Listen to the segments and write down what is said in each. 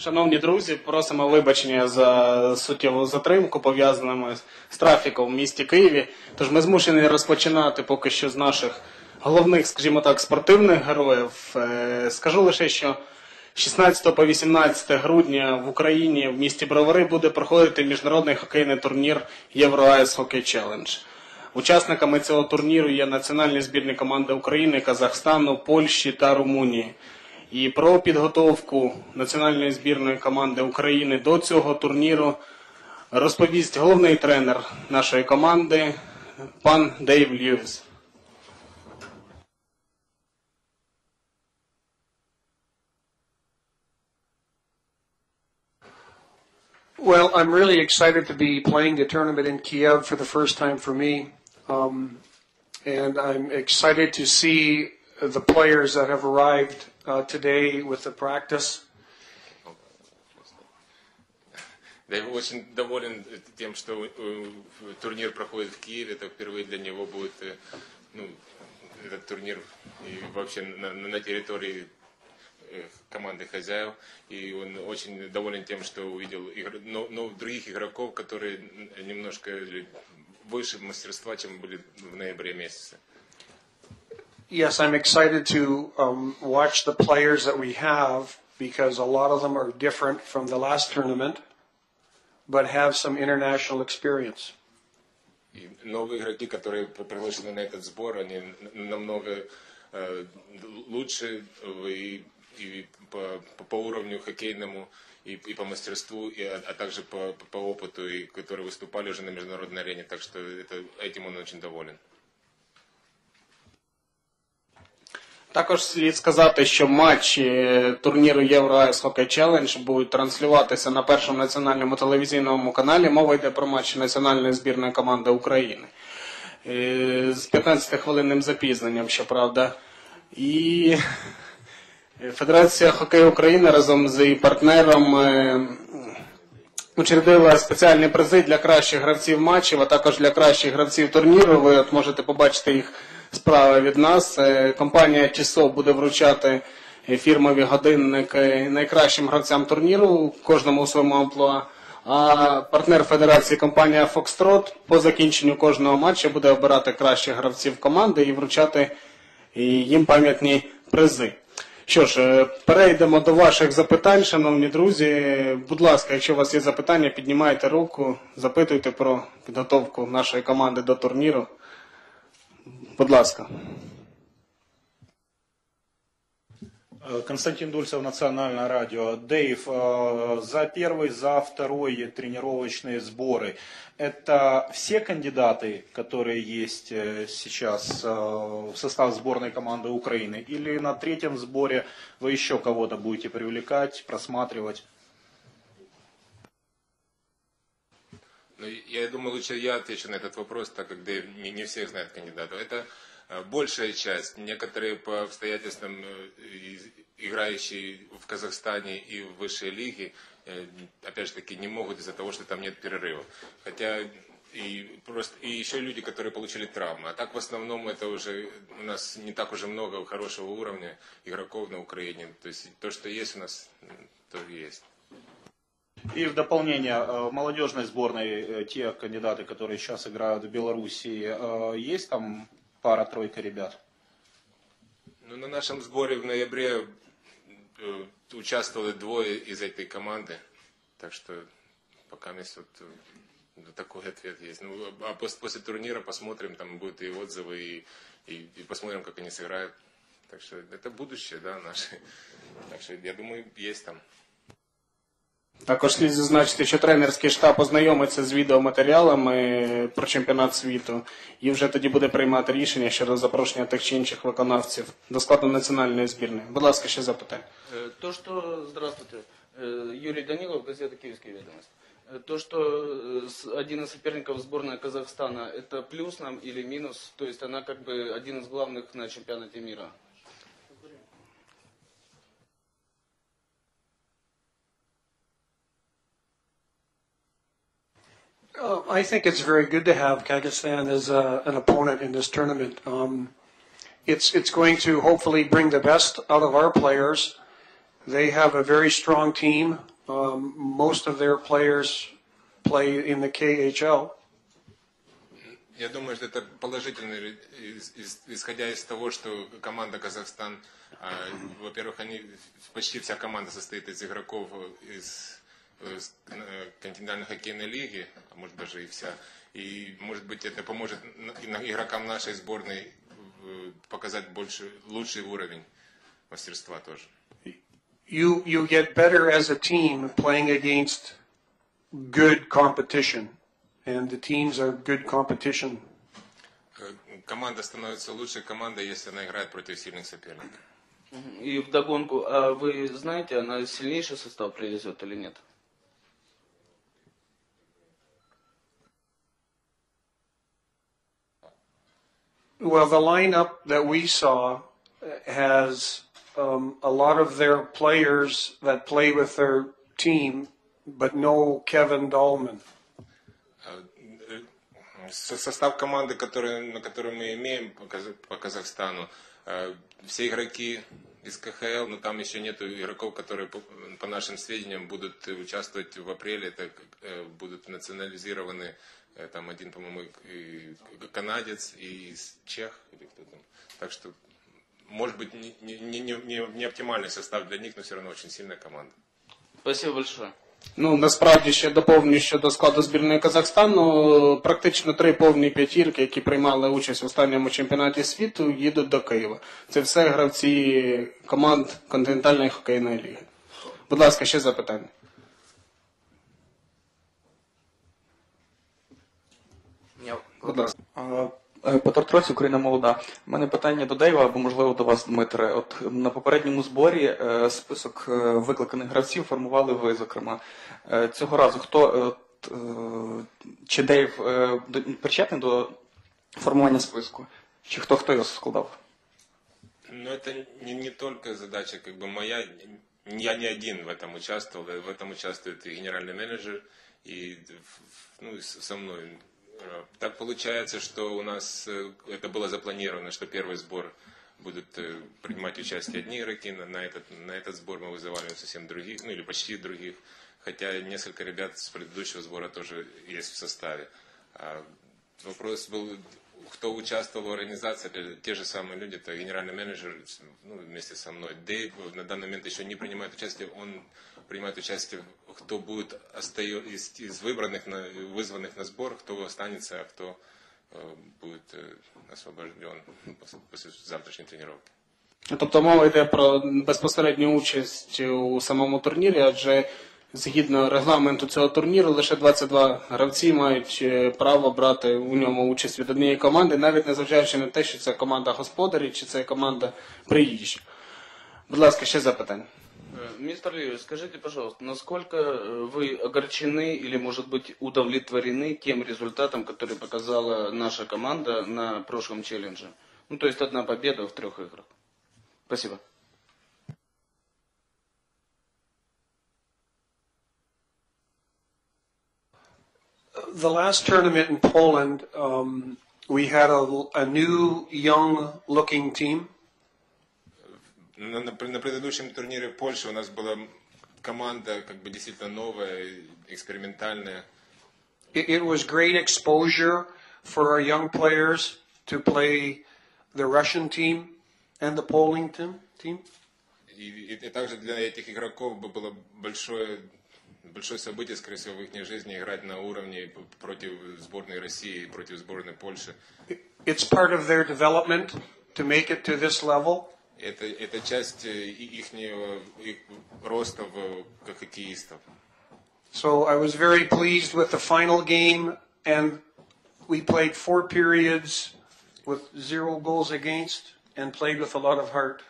Шановні друзі, просимо вибачення за суттєву затримку, пов'язаними з трафіком в місті Києві. Тож ми змушені розпочинати поки що з наших головних, скажімо так, спортивних героїв. Е, Скажу лише, що 16 по 18 грудня в Україні в місті Бровари буде проходити міжнародний хокейний турнір Євроайс Хокей Челендж. Учасниками цього турніру є національні збірні команди України, Казахстану, Польщі та Румунії. І про підготовку національної збірної команди України до цього турніру розповість головний тренер нашої команди пан Дейв Льюіс. Well, I'm really excited to be playing the tournament in Kiev for the first time for me. Um, and I'm excited to see the players that have arrived uh, today with the practice. Дэйв очень доволен тем, что э, турнир проходит в Киеве. Это впервые для него будет э, ну, этот турнир и вообще на, на территории э, команды хозяев. И он очень доволен тем, что увидел игр... но, но других игроков, которые немножко выше мастерства, чем были в ноябре месяце. Yes, I'm excited to um, watch the players that we have because a lot of them are different from the last tournament, but have some international experience. И новые игроки, которые приглашены на этот сбор, они намного э, лучше и, и по, по уровню хоккейному, и, и по мастерству, и, а, а также по, по опыту, и которые выступали уже на международной арене. Так что это, этим он очень доволен. Також слід сказати, що матчі турніру Євроайс Хокей Челендж будуть транслюватися на першому національному телевізійному каналі. Мова йде про матч національної збірної команди України Е, з 15-хвилинним запізненням, щоправда. І Федерація хокею України разом з її партнером е, учредила спеціальні призи для кращих гравців матчів, а також для кращих гравців турніру. Ви от можете побачити їх справа від нас. Е, Компанія Тісо буде вручати фірмові годинники найкращим гравцям турніру, кожному у своєму амплуа. А партнер Федерації компанія Foxtrot по закінченню кожного матчу буде обирати кращих гравців команди і вручати їм пам'ятні призи. Що ж, е, перейдемо до ваших запитань, шановні друзі. Будь ласка, якщо у вас є запитання, піднімайте руку, запитуйте про підготовку нашої команди до турніру. Будь ласка. Э, Константин Дульцев, Национальное радио. Дэйв, э, за первый, за второй тренировочные сборы, это все кандидаты, которые есть э, сейчас в состав сборной команды Украины? Или на третьем сборе вы еще кого-то будете привлекать, просматривать? Ну, я думаю, лучше я отвечу на этот вопрос, так как Дэйв не, не всех знает кандидатов. Это э, большая часть. Некоторые по обстоятельствам э, играющие в Казахстане и в высшей лиге, э, опять же таки, не могут из-за того, что там нет перерыва. Хотя и просто и еще люди, которые получили травмы. А так в основном это уже у нас не так уже много хорошего уровня игроков на Украине. То есть то, что есть у нас, то есть. И в дополнение, э, в молодежной сборной, э, те кандидаты, которые сейчас играют в Беларуси, э, есть там пара-тройка ребят? Ну, на нашем сборе в ноябре э, участвовали двое из этой команды. Так что пока есть вот э, такой ответ есть. Ну, а пос- после, турнира посмотрим, там будут и отзывы, и, и, и посмотрим, как они сыграют. Так что это будущее, да, наше. Так что я думаю, есть там. Також слід зазначити, що тренерський штаб ознайомиться з відеоматеріалами про чемпіонат світу і вже тоді буде приймати рішення щодо запрошення тих чи інших виконавців до складу національної збірної. Будь ласка, ще запитання. Э, То, что... Здравствуйте. Э, Юрий Данилов, газета «Киевская ведомость». Э, То, что э, с- один из соперников сборной Казахстана, это плюс нам или минус? То есть она как бы один из главных на чемпионате мира? Uh, I think it's very good to have Kazakhstan as uh, an opponent in this tournament. Um, it's it's going to hopefully bring the best out of our players. They have a very strong team. Um, most of their players play in the KHL. Я думаю, что это положительно, из- из- исходя из того, что команда Казахстан, а, во-первых, они почти вся команда состоит из игроков из, из э, континентальной хоккейной лиги, а может даже и вся. И может быть это поможет игрокам нашей сборной э, показать больше, лучший уровень мастерства тоже. You, you get better as a team playing against good competition. And the teams are good competition. Э, Команда становится лучшей командой, если она играет против сильных соперников. И вдогонку, а вы знаете, она сильнейший состав привезет или нет? Well, the lineup that we saw has um, a lot of their players that play with their team, but no Kevin Dahlman. Со- Состав команды, который, на которую мы имеем по, Каза- по Казахстану, э, все игроки из КХЛ, но там еще нету игроков, которые, по, по нашим сведениям, будут участвовать в апреле, это э, будут национализированы, э, там один, по-моему, канадец и чех, или кто там. Так что, может быть, не, не, не, не, не оптимальный состав для них, но все равно очень сильная команда. Спасибо большое. Ну, насправді ще доповню щодо складу збірної Казахстану. Практично три повні п'ятірки, які приймали участь в останньому чемпіонаті світу, їдуть до Києва. Це все гравці команд континентальної хокейної ліги. Будь ласка, ще запитання. Будь ласка. А, е, Петро Троць, Україна молода. У мене питання до Дейва або можливо до вас, Дмитре. От на попередньому зборі е, список е, викликаних гравців формували ви, зокрема. Е, Цього разу хто е, от, е, чи Дейв е, до- причетний до формування списку? Чи хто хто його складав? Но это не, не только задача как бы моя, я не один в этом участвовал, в этом участвует и генеральный менеджер, и в- в- ну, и с- со мной. Э, Так получается, что у нас э, это было запланировано, что первый сбор будут э, принимать участие одни игроки, на, этот, на этот сбор мы вызывали совсем других, ну или почти других, хотя несколько ребят с предыдущего сбора тоже есть в составе. А Вопрос был, кто участвовал в организации, это те же самые люди, это генеральный менеджер ну, вместе со мной. Дэйв на данный момент еще не принимает участие, он принимает участие, кто будет остаё- из, из выбранных, на, вызванных на сбор, кто останется, а кто э, будет э, освобожден после, после завтрашней тренировки. Тобто мова йде про безпосередню участь у самому турнірі, адже згідно регламенту цього турніру лише 22 гравці мають е, право брати у ньому участь від однієї команди, навіть незважаючи на те, що це команда господарів чи це команда приїжджа. Будь ласка, ще запитання. Э, Мистер Льюис, скажите, пожалуйста, насколько э, вы огорчены или, может быть, удовлетворены тем результатом, который показала наша команда на прошлом челлендже? Ну, то есть одна победа в трех играх. Спасибо. The last tournament in Poland, um, we had a, a new, young looking team. На, на, на предыдущем турнире в Польше у нас была команда как бы действительно новая, экспериментальная. It, it was great exposure for our young players to play the Russian team and the Poland team. team. И, и- и также для этих игроков бы было большое, большое событие, скорее всего, в их жизни играть на уровне п- против сборной России, против сборной Польши. It's part of their development to make it to this level. Это, это часть их роста в, как хоккеистов. So I was very pleased with the final game, and we played four periods with zero goals against and played with a lot of heart.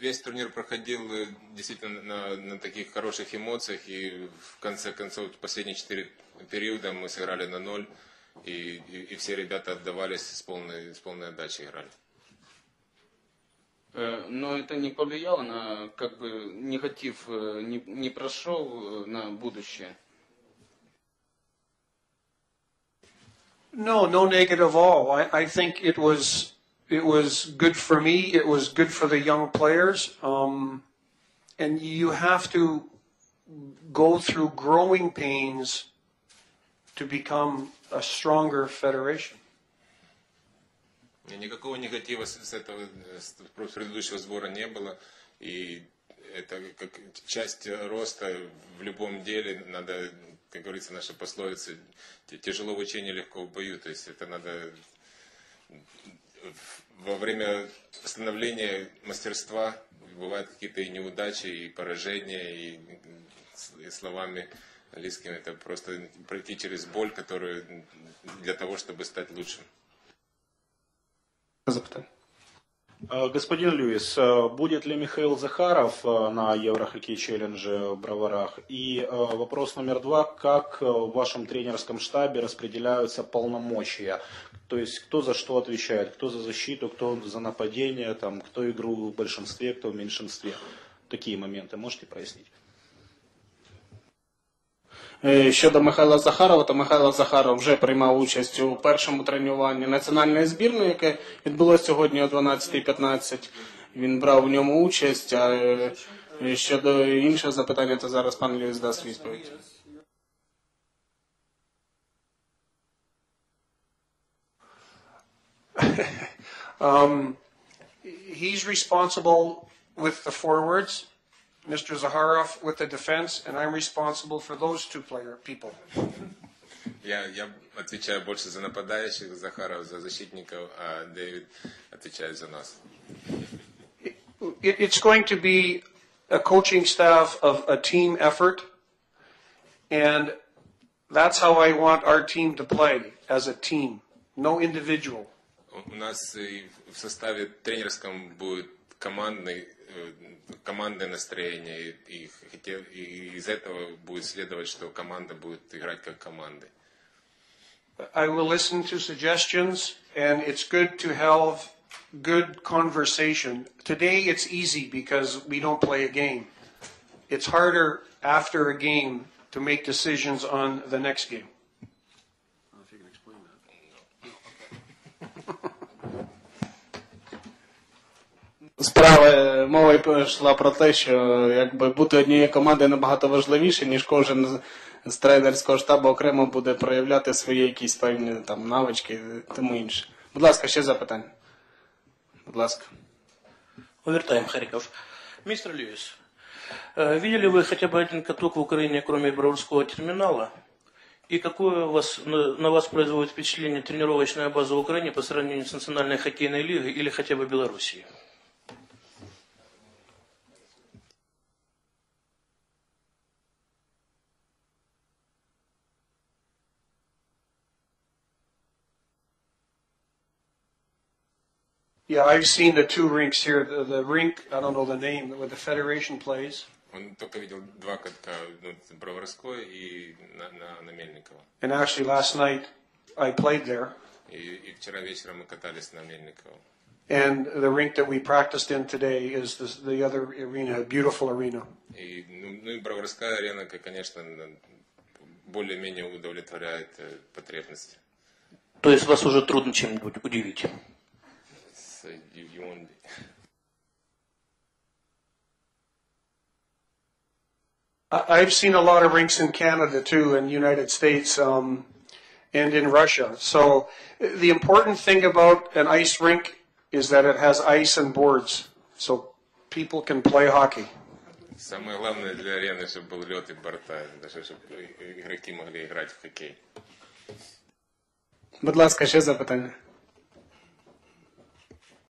Весь турнир проходил э, действительно на, на таких хороших эмоциях, и в конце концов, последние четыре периода мы сыграли на ноль, и, и, и все ребята отдавались с полной, с полной отдачей играли. Э, Но это не повлияло на, как бы, негатив э, не, не прошел э, на будущее. No, no negative all. I, I think it was it was good for me. It was good for the young players. Um, and you have to go through growing pains to become a stronger federation. Никакого негатива с, этого с предыдущего сбора не было. И это как часть роста в любом деле. Надо, как говорится, наша пословица, «Т- тяжело в учении, легко в бою. То есть это надо во время становления мастерства бывают какие-то и неудачи, и поражения, и, и словами английскими это просто пройти через боль, которую для того, чтобы стать лучшим. Э, Господин Льюис, э, будет ли Михаил Захаров э, на Еврохоккей челлендже в Броварах? И вопрос номер два, как в вашем тренерском штабе распределяются полномочия? То есть кто за что отвечает, кто за защиту, кто за нападение, там, кто игру в большинстве, кто в меньшинстве? Такие моменты можете прояснить? Е, Щодо Михайла Захарова, то Михайло Захаров вже приймав участь у першому тренуванні національної збірної, яке відбулося сьогодні о 12.15. Він брав у ньому участь. А е, щодо іншого запитання, то зараз пан Льюіс дасть відповідь. Um, he's responsible with the forwards, Mr. Zaharov with the defense, and I'm responsible for those two player people. Я, я отвечаю больше за нападающих, Захаров за защитников, а Дэвид отвечает за нас. It, it's going to be a coaching staff of a team effort, and that's how I want our team to play as a team, no individual. У у нас и в составе тренерском будет командный, э, командное настроение, и, и хотел- и из этого будет следовать, что команда будет играть как команды. I will listen to suggestions, and it's good to have good conversation. Today it's easy because we don't play a game. It's harder after a game to make decisions on the next game. Справа е, мова йшла про те, що якби бути однією командою набагато важливіше, ніж кожен з- з тренерського штабу окремо буде проявляти свої якісь певні там навички і тому інше. Будь ласка, ще запитання. Будь ласка. Овертайм, Харьков. Мистер Льюис, э, видели вы хотя бы один каток в Украине, кроме Броварского терминала? И какое у вас, на, на вас производит впечатление тренировочная база в Украине по сравнению с Национальной хоккейной лигой или хотя бы Белоруссией? Yeah, I've seen the two rinks here. The, the rink, I don't know the name, where the Federation plays. Он только видел два катка, ну, Броварской и на, на, на Мельниково. And actually, last night I played there. И, и вчера вечером мы катались на Мельниково. And the rink that we practiced in today is this, the other arena, a beautiful arena. И, ну, ну и Броварская арена, как, конечно, на- более-менее удовлетворяет э, потребности. То есть вас уже трудно чем-нибудь удивить? С Ю- Юонди. I- I've seen a lot of rinks in Canada too, in the United States, um, and in Russia. So uh, the important thing about an ice rink is that it has ice and boards, so people can play hockey. Самое главное для арены, чтобы был лед и борта, даже чтобы игроки могли играть в хоккей. Будь ласка, ще запитання.